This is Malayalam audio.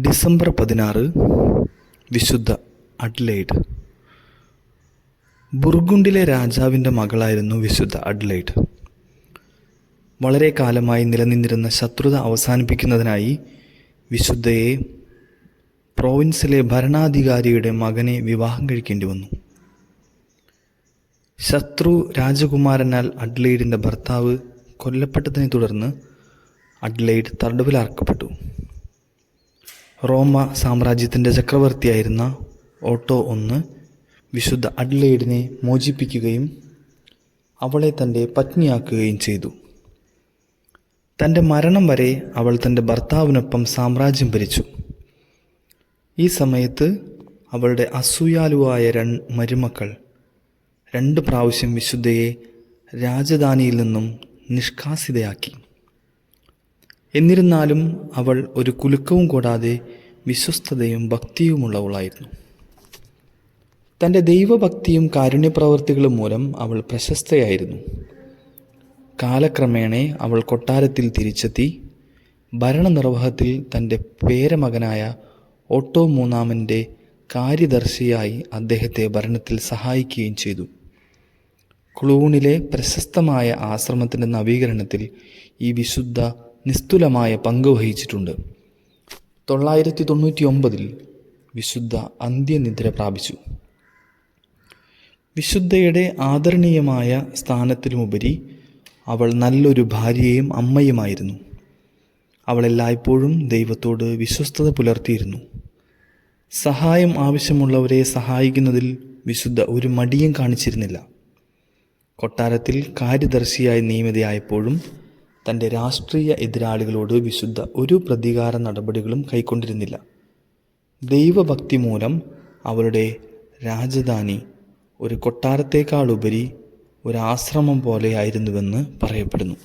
ഡിസംബർ പതിനാറ് വിശുദ്ധ അഡ്ലൈഡ്. ബുർഗുണ്ടിലെ രാജാവിന്റെ മകളായിരുന്നു വിശുദ്ധ അഡ്ലൈഡ്. വളരെ കാലമായി നിലനിന്നിരുന്ന ശത്രുത അവസാനിപ്പിക്കുന്നതിനായി വിശുദ്ധയെ പ്രോവിൻസിലെ ഭരണാധികാരിയുടെ മകനെ വിവാഹം കഴിക്കേണ്ടി വന്നു. ശത്രു രാജകുമാരനാൽ അഡ്ലൈഡിന്റെ ഭർത്താവ് കൊല്ലപ്പെട്ടതിനെ തുടർന്ന് അഡ്ലൈഡ് തടവിലാക്കപ്പെട്ടു. റോമ സാമ്രാജ്യത്തിന്റെ ചക്രവർത്തിയായിരുന്ന ഓട്ടോ ഒന്ന് വിശുദ്ധ അഡ്ലൈഡിനെ മോചിപ്പിക്കുകയും അവളെ തന്റെ പത്നിയാക്കുകയും ചെയ്തു. തന്റെ മരണം വരെ അവൾ തന്റെ ഭർത്താവിനൊപ്പം സാമ്രാജ്യം ഭരിച്ചു. ഈ സമയത്ത് അവളുടെ അസൂയാലുവായ രൺ മരുമക്കൾ രണ്ട് പ്രാവശ്യം വിശുദ്ധയെ രാജധാനിയിൽ നിന്നും നിഷ്കാസിതയാക്കി. എന്നിരുന്നാലും അവൾ ഒരു കുലുക്കവും കൂടാതെ വിശ്വസ്തതയും ഭക്തിയുമുള്ളവളായിരുന്നു. തന്റെ ദൈവഭക്തിയും കാരുണ്യപ്രവർത്തികളും മൂലം അവൾ പ്രശസ്തയായിരുന്നു. കാലക്രമേണ അവൾ കൊട്ടാരത്തിൽ തിരിച്ചെത്തി ഭരണനിർവഹത്തിൽ തന്റെ പേരമകനായ ഓട്ടോ മൂന്നാമന്റെ കാര്യദർശിയായി അദ്ദേഹത്തെ ഭരണത്തിൽ സഹായിക്കുകയും ചെയ്തു. ക്ലൂണിലെ പ്രശസ്തമായ ആശ്രമത്തിന്റെ നവീകരണത്തിൽ ഈ വിശുദ്ധ നിസ്തുലമായ പങ്ക് വഹിച്ചിട്ടുണ്ട്. തൊള്ളായിരത്തി തൊണ്ണൂറ്റി ഒമ്പതിൽ വിശുദ്ധ അന്ത്യനിദ്ര പ്രാപിച്ചു. വിശുദ്ധയുടെ ആദരണീയമായ സ്ഥാനത്തിനുമുപരി അവൾ നല്ലൊരു ഭാര്യയും അമ്മയുമായിരുന്നു. അവൾ എല്ലായ്പ്പോഴും ദൈവത്തോട് വിശ്വസ്തത പുലർത്തിയിരുന്നു. സഹായം ആവശ്യമുള്ളവരെ സഹായിക്കുന്നതിൽ വിശുദ്ധ ഒരു മടിയും കാണിച്ചിരുന്നില്ല. കൊട്ടാരത്തിൽ കാര്യദർശിയായി നിയമിതയായപ്പോഴും തന്റെ രാഷ്ട്രീയ എതിരാളികളോട് വിശുദ്ധ ഒരു പ്രതികാര നടപടികളും കൈക്കൊണ്ടിരുന്നില്ല. ദൈവഭക്തി മൂലം അവരുടെ രാജധാനി ഒരു കൊട്ടാരത്തേക്കാളുപരി ഒരാശ്രമം പോലെയായിരുന്നുവെന്ന് പറയപ്പെടുന്നു.